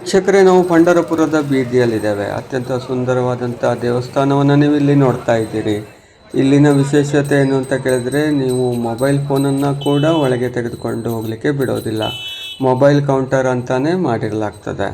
ವೀಕ್ಷಕರೇ, ನಾವು ಪಂಡರಪುರದ ಬೀದಿಯಲ್ಲಿದ್ದೇವೆ. ಅತ್ಯಂತ ಸುಂದರವಾದಂಥ ದೇವಸ್ಥಾನವನ್ನು ನೀವು ಇಲ್ಲಿ ನೋಡ್ತಾ ಇದ್ದೀರಿ. ಇಲ್ಲಿನ ವಿಶೇಷತೆ ಏನು ಅಂತ ಕೇಳಿದ್ರೆ, ನೀವು ಮೊಬೈಲ್ ಫೋನನ್ನು ಕೂಡ ಒಳಗೆ ತೆಗೆದುಕೊಂಡು ಹೋಗಲಿಕ್ಕೆ ಬಿಡೋದಿಲ್ಲ. ಮೊಬೈಲ್ ಕೌಂಟರ್ ಅಂತಾನೆ ಮಾಡಿರಲಾಗ್ತದೆ.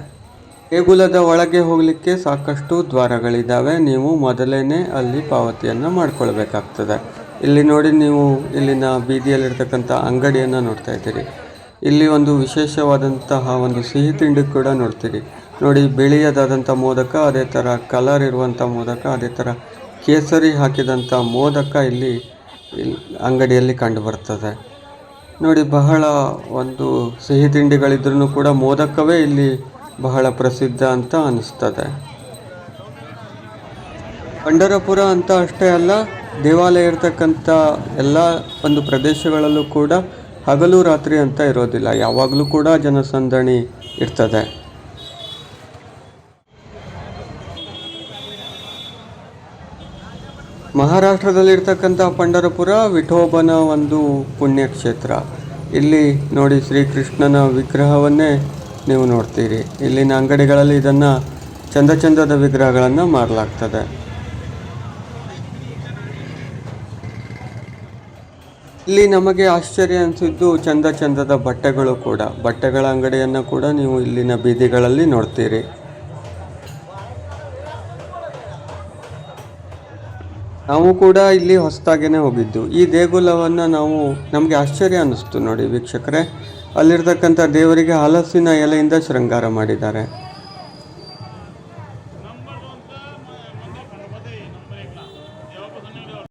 ದೇಗುಲದ ಒಳಗೆ ಹೋಗಲಿಕ್ಕೆ ಸಾಕಷ್ಟು ದ್ವಾರಗಳಿದ್ದಾವೆ. ನೀವು ಮೊದಲೇನೆ ಅಲ್ಲಿ ಪಾವತಿಯನ್ನು ಮಾಡ್ಕೊಳ್ಬೇಕಾಗ್ತದೆ. ಇಲ್ಲಿ ನೋಡಿ ನೀವು ಇಲ್ಲಿನ ಬೀದಿಯಲ್ಲಿರ್ತಕ್ಕಂಥ ಅಂಗಡಿಯನ್ನು ನೋಡ್ತಾ ಇದ್ದೀರಿ. ಇಲ್ಲಿ ಒಂದು ವಿಶೇಷವಾದಂತಹ ಒಂದು ಸಿಹಿ ತಿಂಡಿ ಕೂಡ ನೋಡ್ತೀರಿ. ನೋಡಿ, ಬಿಳಿಯದಾದಂಥ ಮೋದಕ, ಅದೇ ಥರ ಕಲರ್ ಇರುವಂಥ ಮೋದಕ, ಅದೇ ಥರ ಕೇಸರಿ ಹಾಕಿದಂಥ ಮೋದಕ ಇಲ್ಲಿ ಅಂಗಡಿಯಲ್ಲಿ ಕಂಡು ಬರ್ತದೆ. ನೋಡಿ, ಬಹಳ ಒಂದು ಸಿಹಿ ತಿಂಡಿಗಳಿದ್ರೂ ಕೂಡ ಮೋದಕವೇ ಇಲ್ಲಿ ಬಹಳ ಪ್ರಸಿದ್ಧ ಅಂತ ಅನಿಸ್ತದೆ. ಪಂಡರಪುರ ಅಂತ ಅಷ್ಟೇ ಅಲ್ಲ, ದೇವಾಲಯ ಇರತಕ್ಕಂಥ ಎಲ್ಲ ಒಂದು ಪ್ರದೇಶಗಳಲ್ಲೂ ಕೂಡ ಹಗಲು ರಾತ್ರಿ ಅಂತ ಇರೋದಿಲ್ಲ. ಯಾವಾಗಲೂ ಕೂಡ ಜನಸಂದಣಿ ಇರ್ತದೆ. ಮಹಾರಾಷ್ಟ್ರದಲ್ಲಿರ್ತಕ್ಕಂಥ ಪಂಡರಪುರ ವಿಠೋಬನ ಒಂದು ಪುಣ್ಯಕ್ಷೇತ್ರ. ಇಲ್ಲಿ ನೋಡಿ ಶ್ರೀಕೃಷ್ಣನ ವಿಗ್ರಹವನ್ನೇ ನೀವು ನೋಡ್ತೀರಿ. ಇಲ್ಲಿನ ಅಂಗಡಿಗಳಲ್ಲಿ ಇದನ್ನು ಚಂದ ಚಂದದ ವಿಗ್ರಹಗಳನ್ನು ಮಾರಲಾಗ್ತದೆ. ಇಲ್ಲಿ ನಮಗೆ ಆಶ್ಚರ್ಯ ಅನಿಸಿದ್ದು ಚಂದ ಚಂದದ ಬಟ್ಟೆಗಳು ಕೂಡ. ಬಟ್ಟೆಗಳ ಅಂಗಡಿಯನ್ನು ಕೂಡ ನೀವು ಇಲ್ಲಿನ ಬೀದಿಗಳಲ್ಲಿ ನೋಡ್ತೀರಿ. ನಾವು ಕೂಡ ಇಲ್ಲಿ ಹೊಸದಾಗೇನೆ ಹೋಗಿದ್ದು. ಈ ದೇಗುಲವನ್ನು ನಾವು, ನಮಗೆ ಆಶ್ಚರ್ಯ ಅನ್ನಿಸ್ತು ನೋಡಿ ವೀಕ್ಷಕರೇ. ಅಲ್ಲಿರ್ತಕ್ಕಂಥ ದೇವರಿಗೆ ಹಲಸಿನ ಎಲೆಯಿಂದ ಶೃಂಗಾರ ಮಾಡಿದ್ದಾರೆ.